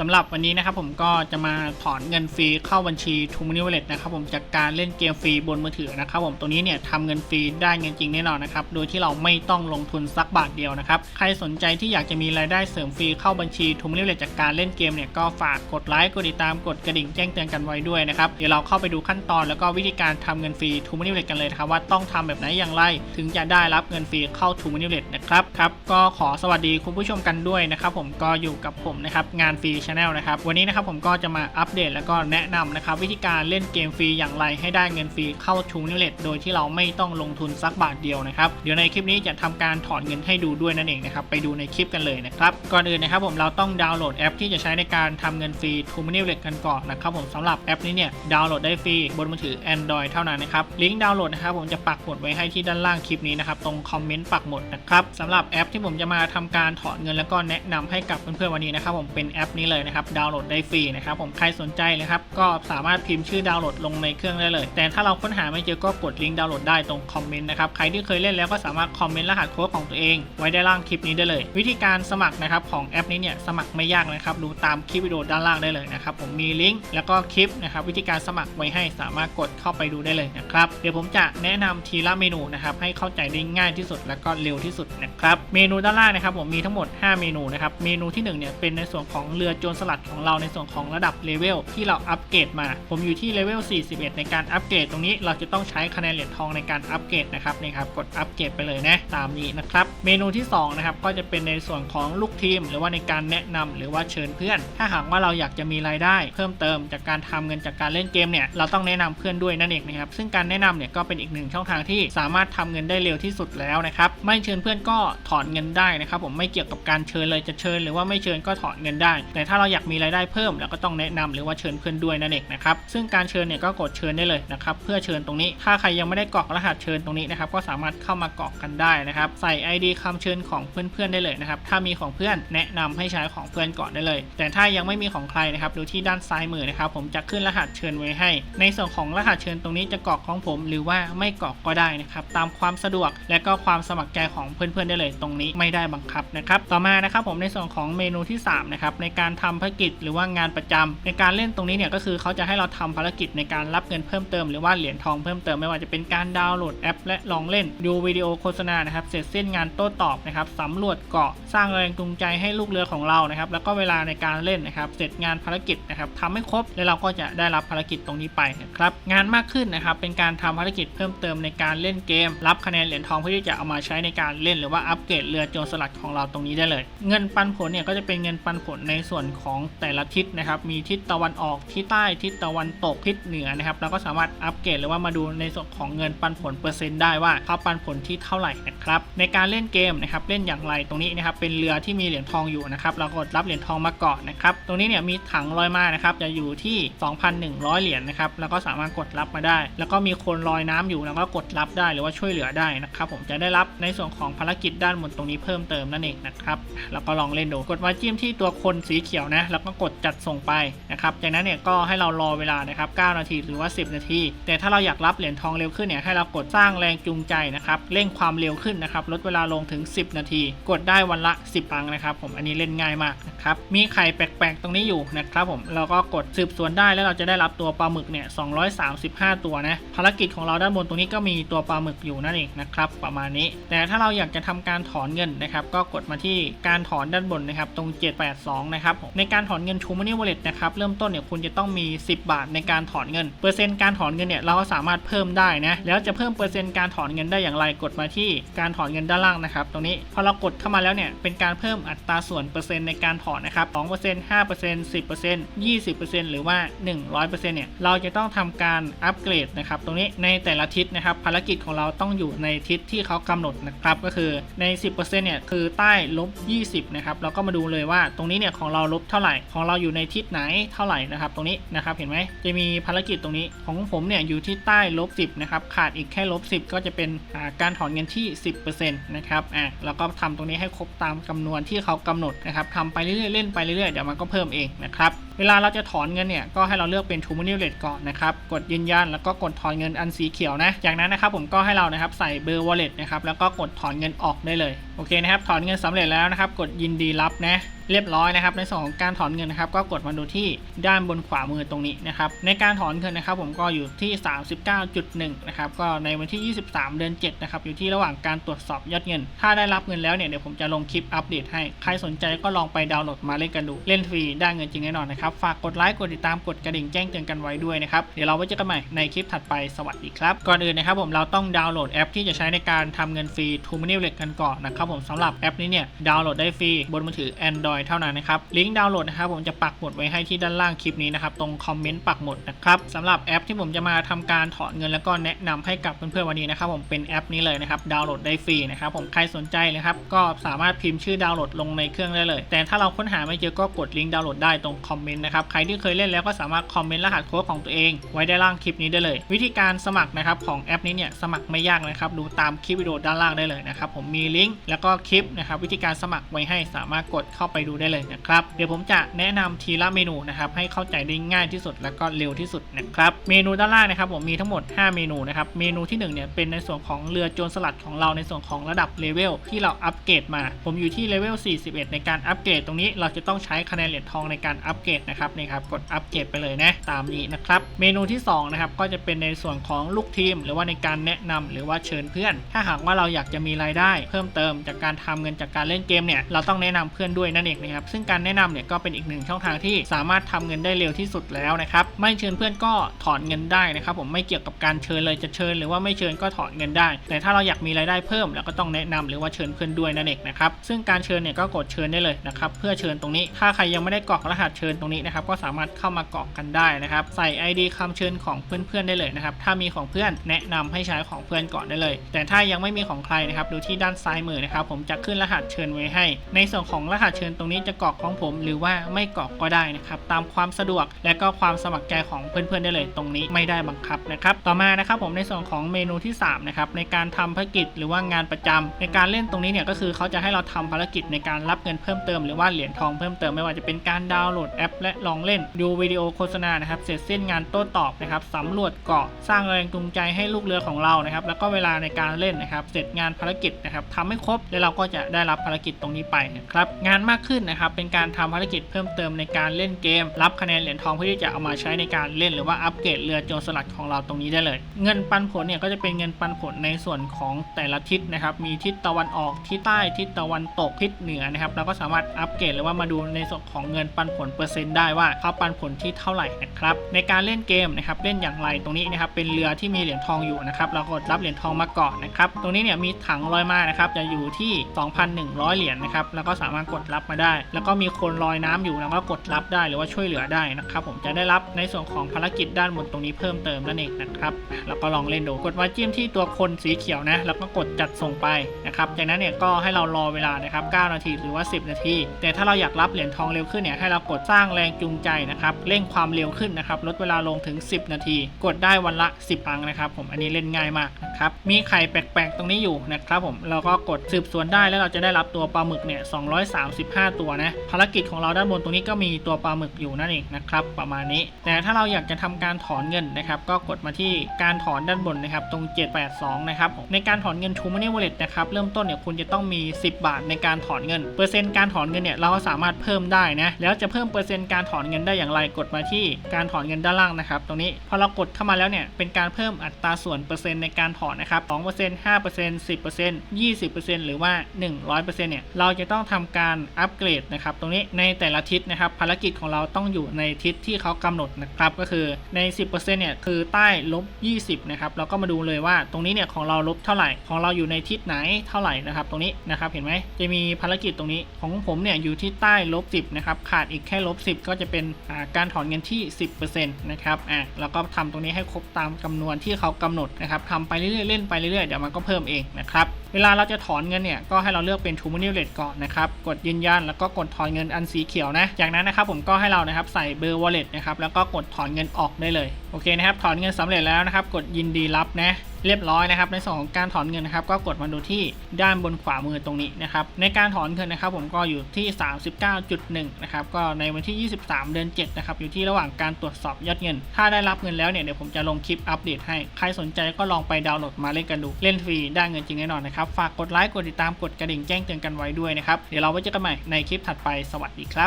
สำหรับวันนี้นะครับผมก็จะมาถอนเงินฟรีเข้าบัญชี t ูมินิวเลตนะครับผมจากการเล่นเกมฟรีบนมือถือนะครับผมตัวนี้เนี่ยทำเงินฟรีได้เงินจริงแน่นอนนะครับโดยที่เราไม่ต้องลงทุนสักบาทเดียวนะครับใครสนใจที่อยากจะมีรายได้เสริมฟรีเข้าบัญชี t ูมินิวเลตจากการเล่นเกมเนี่ยก็ฝากกดไลค์กดติดตามกดกระดิ่งแจ้งเตือนกันไว้ด้วยนะครับเดี๋ยวเราเข้าไปดูขั้นตอนแล้วก็วิธีการทำเงินฟรี t ูมินิวเลตกันเลยครับว่าต้องทำแบบไหนอย่างไร ถึงจะได้รับเงินฟรีเข้า t ูมินิวเลตนะครับครับก็ขอสวัสดีคุณผู้ชมกันด้วยนะครับผมก็อยู่กับผมนะครับงานฟรีชาแนลนะครับ วันนี้นะครับผมก็จะมาอัปเดตแล้วก็แนะนำนะครับวิธีการเล่นเกมฟรีอย่างไรให้ได้เงินฟรีเข้าทูนิเลตโดยที่เราไม่ต้องลงทุนสักบาทเดียวนะครับ เดี๋ยวในคลิปนี้จะทำการถอนเงินให้ดูด้วยนั่นเองนะครับ ไปดูในคลิปกันเลยนะครับ ก่อนอื่นนะครับผมเราต้องดาวน์โหลดแอปที่จะใช้ในการทำเงินฟรีทูนิเลตกันก่อนนะครับผมสำหรับแอปนี้เนี่ยดาวน์โหลดได้ฟรีบนมือถือ Android เท่านั้นนะครับ ลิงก์ดาวน์โหลดนะครับผมจะปักหมุดไว้ให้ที่ด้านล่างคลิปนี้นะครับตรงคอมเมนต์ปักหมุดนะครับสำหรับแอปที่ผมจะมาทำการถอนเงินแล้วก็แนะนำให้กับเพื่อนๆวันนี้นะครับผมเป็นแอปนี้เลยนะครับดาวน์โหลดได้ฟรีนะครับผมใครสนใจนะครับก็สามารถพิมพ์ชื่อดาวน์โหลดลงในเครื่องได้เลย แต่ถ้าเราค้นหาไม่เจอก็กดลิงก์ดาวน์โหลดได้ตรงคอมเมนต์นะครับใครที่เคยเล่นแล้วก็สามารถคอมเมนต์รหัสโค้ดของตัวเอง ไว้ได้ล่างคลิปนี้ได้เลย วิธีการสมัครนะครับของแอปนี้เนี่ยสมัครไม่ยากนะครับดูตามคลิปวิดีโอด้านล่างได้เลยนะครับผมมีลิงก์แล้วก็คลิปนะครับวิธีการสมัครไว้ให้สามารถกดเข้าไปดูได้เลยนะครับเดี๋ยวผมจะแนะนำทีละเมนูนะครับให้เข้าใจได้ง่ายที่สุดและก็เร็วที่สุดนะครับเมนูด้านล่างนะครับผมมีทั้งหมด 5 เมนูนะครับเมนูที่1เนี่ยเป็นในส่วนของเรือโจรสลัดของเราในส่วนของระดับเลเวลที่เราอัปเกรดมา ผมอยู่ที่เลเวล 41 ในการอัปเกรดตรงนี้เราจะต้องใช้คะแนนเหรียญทองในการอัปเกรดนะครับนี่ครับกดอัปเกรดไปเลยนะตามนี้นะครับเมนูที่2นะครับก็จะเป็นในส่วนของลูกทีม หรือว่าในการแนะนำหรือว่าเชิญเพื่อน ถ้าหากว่าเราอยากจะมีรายได้ เพิ่มเติมจากการทำเงินจากการเล่นเกมเนี่ยเราต้องแนะนำเพื่อนด้วยนั่นเองนะครับซึ่งการแนะนำเนี่ยก็เป็นอีกหนึ่งช่องทางที่สามารถทำเงินได้เร็วที่สุดแล้วนะครับไม่เชิญเพื่อนก็ถอนเงินได้นะครับผมไม่เกี่ยวกับการเชิญเลยจะเชิญ หรือว่าไม่เชิญก็ถอนเงินได้แต่ถ้าาเราอยากมีรายได้เพิ่มเราก็ต้องแนะนำหรือว่าเชิญเพื่อนด้วยนั่นเองนะครับซึ่งการเชิญเนี่ยก็กดเชิญได้เลยนะครับเพื่อเชิญตรงนี้ ถ้าใครยังไม่ได้กรอกรหัสเชิญตรงนี้นะครับก็สามารถเข้ามากรอกกันได้นะครับใส่ ID คำเชิญของเพื่อนๆได้เลยนะครับถ้ามีของเพื่อนแนะนำให้ใช้ของเพื่อนก่อนได้เลย แต่ถ้ายังไม่มีของใครนะครับดูที่ด้านซ้ายมือนะครับผมจะขึ้นรหัสเชิญไว้ให้ ในส่วนของรหัสเชิญตรงนี้จะกรอกของผม หรือว่าไม่กรอกก็ได้นะครับตามความสะดวกและก็ความสมัครใจของเพื่อนๆได้เลย ตรงนี้ไม่ได้บังคับนะครับต่อมานะครับผมในส่วนของเมนูที่3นะครับในการททำภารกิจหรือว่างานประจำในการเล่นตรงนี้เนี่ยก็คือเขาจะให้เราทำภารกิจในการรับเงินเพิ่มเติมหรือว่าเหรียญทองเพิ่มเติมไม่ว่าจะเป็นการดาวน์โหลดแอป และลองเล่นดูวิดีโอโฆษณานะครับเสร็จสิ้นงานโต้ตอบนะครับสำรวจเกาะสร้างแรงจูงใจให้ลูกเรือของเรานะครับแล้วก็เวลาในการเล่นนะครับเสร็จงานภารกิจนะครับทำให้ครบแล้วเราก็จะได้รับภารกิจตรงนี้ไปนะครับงานมากขึ้นนะครับเป็นการทำภารกิจเพิ่มเติมในการเล่นเกม รับคะแนนเหรียญทองเพื่อที่จะเอามาใช้ในการเล่น หรือว่าอัปเกรดเรือโจรสลัดของเราตรงนี้ได้เลย เงินปันผลเนี่ยก็จะเป็นเงินปันผลในส่วนของแต่ละทิศนะครับ มีทิศตะวันออกทิศใต้ทิศตะวันตกทิศเหนือนะครับเราก็สามารถอัปเกรดหรือว่ามาดูในส่วนของเงินปันผลเปอร์เซ็นต์ได้ว่าเขาปันผลที่เท่าไหร่นะครับในการเล่นเกมนะครับเล่นอย่างไรตรงนี้นะครับเป็นเรือที่มีเหรียญทองอยู่นะครับเรากดรับเหรียญทองมาก่อนนะครับตรงนี้เนี่ยมีถังลอยมานะครับจะอยู่ที่ 2,100 เหรียญนะครับแล้วก็สามารถกดรับมาได้ แล้วก็มีคนลอยน้ำอยู่แล้วก็กดรับได้หรือว่าช่วยเหลือได้นะครับผมจะได้รับในส่วนของภารกิจด้านบนตรงนี้เพิ่มเติมนั่นเองนะครับแล้วก็ลองเล่นดูกดมาจิ้มที่ตัวคนสีเขียวนะแล้วก็กดจัดส่งไปนะครับจากนั้นเนี่ยก็ให้เรารอเวลานะครับ 9 นาทีหรือว่า 10 นาที แต่ถ้าเราอยากรับเหรียญทองเร็วขึ้นเนี่ยให้เรากดสร้างแรงจูงใจนะครับเร่งความเร็วขึ้นนะครับลดเวลาลงถึง 10 นาที กดได้วันละ 10ตังนะครับผมอันนี้เล่นง่ายมากนะครับมีไข่แปลกๆ ตรงนี้อยู่นะครับผมเราก็กดสืบสวนได้แล้วเราจะได้รับตัวปลาหมึกเนี่ย235 ตัวนะภารกิจของเราด้านบนตรงนี้ก็มีตัวปลาหมึกอยู่นั่นเองนะครับประมาณนี้ แต่ถ้าเราอยากจะทำการถอนเงินนะครับก็กดมาที่การถอนด้านบนนะครับตรง 782 นะครับผในการถอนเงิน True Money Wallet นะครับเริ่มต้นเนี่ยคุณจะต้องมี 10 บาทในการถอนเงิน เปอร์เซ็นต์การถอนเงินเนี่ยเราก็สามารถเพิ่มได้นะแล้วจะเพิ่มเปอร์เซ็นต์การถอนเงินได้อย่างไรกดมาที่การถอนเงินด้านล่างนะครับตรงนี้พอเรากดเข้ามาแล้วเนี่ยเป็นการเพิ่มอัตราส่วนเปอร์เซ็นต์ในการถอนนะครับ2% 5% 10% 20%หรือว่า 100%เนี่ยเราจะต้องทำการอัปเกรดนะครับตรงนี้ในแต่ละทิศนะครับภารกิจของเราต้องอยู่ในทิศที่เขากำหนดนะครับก็คือใน 10%เนี่ยคือใต้ลบ 20นะครับเราก็มาดูเลยว่าตรงนี้เนี่ยของเราลบเท่าไหร่ของเราอยู่ในทิศไหนเท่าไหร่นะครับ ตรงนี้นะครับเห็นไหมจะมีภารกิจตรงนี้ของผมเนี่ยอยู่ที่ใต้ลบ10นะครับขาดอีกแค่ลบ10 ก็จะเป็นการถอนเงินที่ 10%นะครับอะแล้วก็ทำตรงนี้ให้ครบตามจำนวนที่เขากำหนดนะครับทำไปเรื่อยๆเล่นไปเรื่อยๆเดี๋ยวมันก็เพิ่มเองนะครับเวลาเราจะถอนเงินเนี่ยก็ให้เราเลือกเป็น True Money Wallet ก่อนนะครับกดยืนยันแล้วก็กดถอนเงินอันสีเขียวนะจากนั้นนะครับผมก็ให้เรานะครับใส่เบอร์ wallet นะครับแล้วก็กดถอนเงินออกได้เลยโอเคนะครับถอนเงินสำเร็จแล้วนะครับกดยินดีรับนะ เรียบร้อยนะครับ ในส่วนของการถอนเงินนะครับ ก็กดมาดูที่ด้านบนขวามือตรงนี้นะครับ ในการถอนเงินนะครับ ผมก็อยู่ที่ 39.1 นะครับ ก็ในวันที่ 23 เดือน 7 นะครับ อยู่ที่ระหว่างการตรวจสอบยอดเงิน ถ้าได้รับเงินแล้วเนี่ย เดี๋ยวผมจะลงคลิปอัปเดตให้ ใครสนใจก็ลองไปดาวน์โหลดมาเล่นกันดู เล่นฟรี ได้เงินจริงแน่นอนนะครับ ฝากกดไลค์ กดติดตาม กดกระดิ่งแจ้งเตือนกันไว้ด้วยนะครับ เดี๋ยวเราไว้เจอกันใหม่ในคลิปถัดไป สวัสดีครับ ก่อนอื่นนะครับผมเราต้องดาวน์โหลดแอป ที่จะใช้ในการทำเงินฟรี t o m o n e y Wallet กันก่อนนะครับผมสำหรับแอปนี้เนี่ยดาวน์โหลดได้ฟรีบนมือถือ Android เท่านั้นนะครับ ลิงก์ดาวน์โหลดนะครับผมจะปักหมุดไว้ให้ที่ด้านล่างคลิปนี้นะครับ ตรงคอมเมนต์ปักหมุดนะครับสำหรับแอปที่ผมจะมาทำการถอนเงินแล้วก็แนะนำให้กับเพื่อนๆวันนี้นะครับผมเป็นแอปนี้เลยนะครับ ดาวน์โหลดได้ฟรีนะครับผมใครสนใจเลยครับ ก็สามารถพิมพ์ชื่อดาวน์โหลดลงในเครื่องได้เลย แต่ถ้าเราค้นหาไม่เจอก็กดลิงก์ดาวน์โหลดได้ตรงคอมเมนต์นะครับ ใครที่เคยเล่นแล้วก็สามารถคอมเมนต์รหัสโค้ดของตัวเอง ไว้ได้ล่างคลิปนี้ได้เลย วิธีการสมัครนะครับของแอปนี้เนี่ยสมัครไม่ยากนะครับ ดูตามคลิปวิดีโอด้านล่างได้เลยนะครับผมมีลิงก์แล้วก็คลิปนะครับวิธีการสมัครไว้ให้สามารถกดเข้าไปดูได้เลยนะครับ เดี๋ยวผมจะแนะนำทีละเมนูนะครับให้เข้าใจได้ง่ายที่สุดแล้วก็เร็วที่สุดนะครับ เมนูด้านล่างนะครับผมมีทั้งหมด 5 เมนูนะครับ เมนูที่1เนี่ยเป็นในส่วนของเรือโจรสลัดของเราในส่วนของระดับเลเวลที่เราอัปเกรดมา ผมอยู่ที่เลเวล 41 ในการอัปเกรดตรงนี้เราจะต้องใช้คะแนนเหรียญทองในการอัปเกรดนะครับนี่ครับกดอัปเกรดไปเลยนะตามนี้นะครับ เมนูที่2นะครับก็จะเป็นในส่วนของลูกทีม หรือว่าในการแนะนำหรือว่าเชิญเพื่อน ถ้าหากว่าเราอยากจะมีรายได้ เพิ่มเติมจากการทำเงินจากการเล่นเกมเนี่ยเราต้องแนะนำเพื่อนด้วยนั่นเองนะครับซึ่งการแนะนำเนี่ยก็เป็นอีกหนึ่งช่องทางที่สามารถทำเงินได้เร็วที่สุดแล้วนะครับไม่เชิญเพื่อนก็ถอนเงินได้นะครับผมไม่เกี่ยวกับการเชิญเลยจะเชิญหรือว่าไม่เชิญก็ถอนเงินได้ แต่ถ้าเราอยากมีรายได้เพิ่มเราก็ต้องแนะนำหรือว่าเชิญเพื่อนด้วยนั่นเองนะครับซึ่งการเชิญเนี่ยก็กดเชิญได้เลยนะครับเพื่อเชิญตรงนี้ ถ้าใครยังไม่ได้กรอกรหัสเชิญตรงนี้นะครับก็สามารถเข้ามากรอกกันได้นะครับใส่ ID คำเชิญของเพื่อนๆได้เลยนะครับถ้ามีของเพื่อนแนะนำให้ใช้ของเพื่อนก่อนได้เลย แต่ถ้ายังไม่มีของใครนะครับดูที่ด้านซ้ายมือนะครับผมจะขึ้นรหัสเชิญไว้ให้ ในส่วนของรหัสเชิญตรงงนี้จะกรอกของผมหรือว่าไม่กรอกก็ได้นะครับตามความสะดวกและก็ความสมัครใจของเพื่อนๆได้เลยตรงนี้ไม่ได้บังคับนะครับต่อมานะครับผมในส่วนของเมนูที่3นะครับในการทำภารกิจหรือว่างานประจำในการเล่นตรงนี้เนี่ยก็คือเขาจะให้เราทำภารกิจในการรับเงินเพิ่มเติมหรือว่าเหรียญทองเพิ่มเติมไม่ว่าจะเป็นการดาวน์โหลดแอป และลองเล่นดูวิดีโอโฆษณานะครับเสร็จสิ้นงานโต้ตอบนะครับสำรวจเกาะสร้างแรงจูงใจให้ลูกเรือของเรานะครับแล้วก็เวลาในการเล่นนะครับเสร็จงานภารกิจนะครับทำให้ครบแล้วเราก็จะได้รับภารกิจตรงนี้ไปนะครับงานมากขึ้นนะครับ เป็นการทำภารกิจเพิ่มเติมในการเล่นเกม รับคะแนนเหรียญทองเพื่อที่จะเอามาใช้ในการเล่นหรือว่าอัปเกรดเรือโจรสลัดของเราตรงนี้ได้เลย เงินปันผลเนี่ยก็จะเป็นเงินปันผลในส่วนของแต่ละทิศนะครับ มีทิศตะวันออกทิศใต้ทิศตะวันตกทิศเหนือนะครับเราก็สามารถอัปเกรดหรือว่ามาดูในส่วนของเงินปันผลเปอร์เซ็นต์ได้ว่าเขาปันผลที่เท่าไหร่นะครับในการเล่นเกมนะครับเล่นอย่างไรตรงนี้นะครับเป็นเรือที่มีเหรียญทองอยู่นะครับเรากดรับเหรียญทองมาก่อนนะครับตรงนี้เนี่ยมีถังลอยมานะครับจะอยู่ที่ 2,100 เหรียญนะครับแล้วก็สามารถกดรับมาได้แล้วก็มีคนลอยน้ำอยู่แล้วก็กดรับได้หรือว่าช่วยเหลือได้นะครับผมจะได้รับในส่วนของภารกิจด้านบนตรงนี้เพิ่มเติมนั่นเองนะครับแล้วก็ลองเล่นดูกดมาจิ้มที่ตัวคนสีเขียวนะแล้วก็กดจัดส่งไปนะครับจากนั้นเนี่ยก็ให้เรารอเวลานะครับ 9 นาทีหรือว่า 10 นาที แต่ถ้าเราอยากรับเหรียญทองเร็วขึ้นเนี่ยให้เรากดสร้างแรงจูงใจนะครับเร่งความเร็วขึ้นนะครับลดเวลาลงถึง 10 นาที กดได้วันละ 10 อังนะครับ ผมอันนี้เล่นง่ายมากนะครับมีไข่แปลกๆ ตรงนี้อยู่นะครับผมเราก็กดสืบสวนได้แล้วเราจะได้รับตัวปลาหมึกเนี่ย235ตัวนะภารกิจของเราด้านบนตรงนี้ก็มีตัวปลาหมึกอยู่นั่นเองนะครับประมาณนี้ แต่ถ้าเราอยากจะทำการถอนเงินนะครับก็กดมาที่การถอนด้านบนนะครับตรง 782 นะครับในการถอนเงิน True Money Wallet นะครับเริ่มต้นเนี่ยคุณจะต้องมี 10 บาทในการถอนเงิน เปอร์เซ็นต์การถอนเงินเนี่ยเราก็สามารถเพิ่มได้นะแล้วจะเพิ่มเปอร์เซ็นต์การถอนเงินได้อย่างไรกดมาที่การถอนเงินด้านล่างนะครับตรงนี้พอเรากดเข้ามาแล้วเนี่ยเป็นการเพิ่มอัตราส่วนเปอร์เซ็นต์ในการถอนนะครับ2% 5% 10% 20%หรือว่า 100%เนี่ยเราจะต้องทำการอัปเกรดนะครับตรงนี้ในแต่ละทิศนะครับภารกิจของเราต้องอยู่ในทิศที่เขากำหนดนะครับก็คือใน 10%เนี่ยคือใต้ลบ 20นะครับเราก็มาดูเลยว่าตรงนี้เนี่ยของเราลบเท่าไหร่ของเราอยู่ในทิศไหนเท่าไหร่นะครับตรงนี้นะครับเห็นไหมจะมีภารกิจตรงนี้ของผมเนี่ยอยู่ที่ใต้ลบ 10นะครับขาดอีกแค่ลบ 10 ก็จะเป็นการถอนเงินที่ 10%นะครับอะแล้วก็ทำตรงนี้ให้ครบตามจำนวนที่เขากำหนดนะครับทำไปเรื่อยๆเล่นไปเรื่อยๆเดี๋ยวมันก็เพิ่มเองนะครับเวลาเราจะถอนเงินเนี่ยก็ให้เราเลือกเป็น True Money Wallet ก่อนนะครับกดยืนยันแล้วก็กดถอนเงินอันสีเขียวนะ จากนั้นนะครับผมก็ให้เรานะครับใส่เบอร์ wallet นะครับแล้วก็กดถอนเงินออกได้เลยโอเคนะครับถอนเงินสำเร็จแล้วนะครับกดยินดีรับนะเรียบร้อยนะครับ ในส่วนของการถอนเงินนะครับ ก็กดมาดูที่ด้านบนขวามือตรงนี้นะครับ ในการถอนเงินนะครับ ผมก็อยู่ที่ 39.1 นะครับ ก็ในวันที่ 23 เดือน 7 นะครับ อยู่ที่ระหว่างการตรวจสอบยอดเงิน ถ้าได้รับเงินแล้วเนี่ย เดี๋ยวผมจะลงคลิปอัปเดตให้ ใครสนใจก็ลองไปดาวน์โหลดมาเล่นกันดู เล่นฟรี ได้เงินจริงแน่นอนนะครับ ฝากกดไลค์ กดติดตาม กดกระดิ่งแจ้งเตือนกันไว้ด้วยนะครับ เดี๋ยวเราไว้เจอกันใหม่ในคลิปถัดไป สวัสดีครับ